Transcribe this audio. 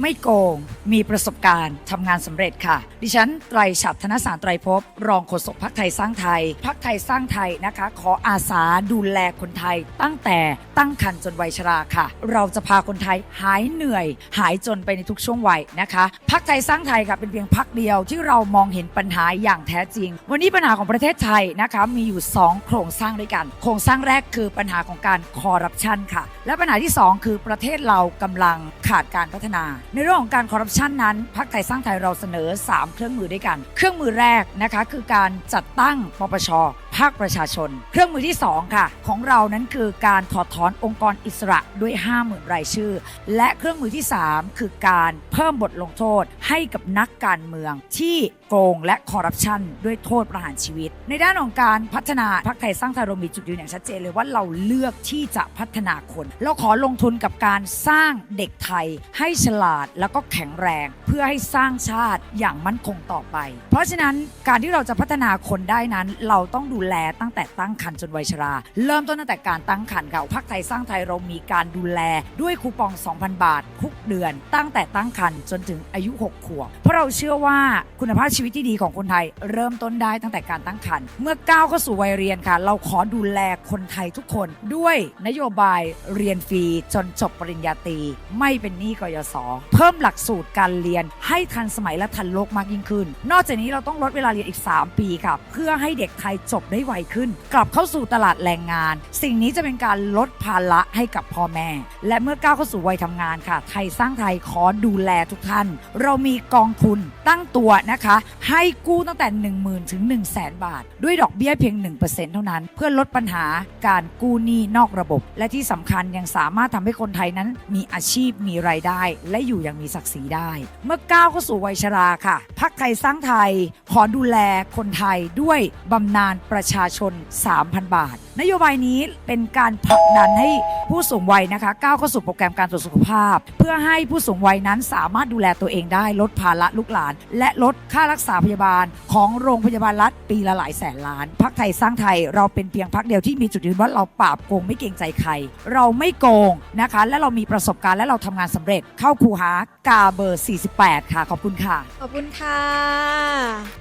ไม่โกง มีประสบการณ์ทำงานสำเร็จค่ะ ดิฉันไตรฉัตรธนสารไตรภพรองโฆษกพักไทยสร้างไทยพักไทยสร้างไทยนะคะ ขออาสาดูแลคนไทย ตั้งแต่ตั้งครรภ์จนวัยชราค่ะ เราจะพาคนไทยหายเหนื่อย หายจนไปในทุกช่วงวัยนะคะพักไทยสร้างไทยค่ะเป็นเพียงพักเดียวที่เรามองเห็นปัญหาอย่างแท้จริง วันนี้ปัญหาของประเทศไทยนะคะมีอยู่ 2 โครงสร้างด้วยกัน โครงสร้างแรกคือปัญหาของการคอร์รัปชันค่ะ และปัญหาที่ 2 คือประเทศเรากำลังขาดการพัฒนา ในเรื่องของการคอร์รัปชันนั้นพักไทยสร้างไทยเราเสนอ 3 เครื่องมือด้วยกัน เครื่องมือแรกนะคะคือการจัดตั้งปปช ภาคประชาชน เครื่องมือที่ 2 ค่ะ ของเรานั้นคือการถอดถอนองค์กรอิสระด้วย 50,000 รายชื่อ และเครื่องมือที่ 3 คือการเพิ่มบทลงโทษให้กับนักการเมืองที่โกงและคอร์รัปชันด้วยโทษประหารชีวิต ในด้านของการพัฒนาพรรคไทยสร้างไทยเรามีจุดยืนอย่างชัดเจนเลยว่าเราเลือกที่จะพัฒนาคน เราขอลงทุนกับการสร้างเด็กไทย ให้ฉลาดแล้วก็แข็งแรง เพื่อให้สร้างชาติอย่างมั่นคงต่อไป เพราะฉะนั้นการที่เราจะพัฒนาคนได้นั้น เราต้องดูแลตั้งแต่ตั้งครรภ์จนวัยชรา เริ่มต้นตั้งแต่การตั้งครรภ์ค่ะพักไทยสร้างไทยเรามีการดูแลด้วยคูปอง 2,000 บาททุก เดือน ตั้งแต่ตั้งครรภ์จนถึงอายุ 6 ขวบ เพราะเราเชื่อว่าคุณภาพชีวิตที่ดีของคนไทย เริ่มต้นได้ตั้งแต่การตั้งครรภ์เมื่อก้าวเข้าสู่วัยเรียนค่ะ เราขอดูแลคนไทยทุกคนด้วยนโยบายเรียนฟรีจนจบปริญญาตรีไม่เป็นหนี้กยศเพิ่มหลักสูตรการเรียนให้ทันสมัยและทันโลกมากยิ่งขึ้น นอกจากนี้เราต้องลดเวลาเรียนอีก 3 ปีค่ะ เพื่อให้เด็กไทยจบได้ไวขึ้น กลับเข้าสู่ตลาดแรงงาน สิ่งนี้จะเป็นการลดภาระให้กับพ่อแม่ และเมื่อก้าวเข้าสู่วัยทำงานค่ะ ไทยสร้างไทยขอดูแลทุกท่าน เรามีกองทุนตั้งตัวนะคะ ให้กู้ตั้งแต่ 1 0,000 ถึง 1 0 0 0 0แสนบาท ด้วยดอกเบี้ยเพียง 1%เท่านั้น เพื่อลดปัญหาการกู้หนี้นอกระบบ และที่สำคัญยังสามารถทำให้คนไทยนั้น มีอาชีพมีรายได้ และอยู่อย่างมีศักดิ์ศรีได้ เมื่อก้าวเข้าสู่วัยชราค่ะพักไทยสร้างไทยขอดูแลคนไทยด้วยบำนาญประชาชน 3,000 บาท นโยบายนี้เป็นการผลักดันให้ผู้สูงวัยนะคะก้าวเข้าสู่โปรแกรมการตรวจสุขภาพ เพื่อให้ผู้สูงวัยนั้นสามารถดูแลตัวเองได้ลดภาระลูกหลาน และลดค่ารักษาพยาบาลของโรงพยาบาลรัฐปีละหลายแสนล้านพักไทยสร้างไทยเราเป็นเพียงพักเดียวที่มีจุดยืนว่าเราปราบโกงไม่เกรงใจใคร เราไม่โกงนะคะ และเรามีประสบการณ์และเราทำงานสำเร็จเข้าคูหากาเบอร์ 48 ค่ะ ขอบคุณค่ะ ขอบคุณค่ะ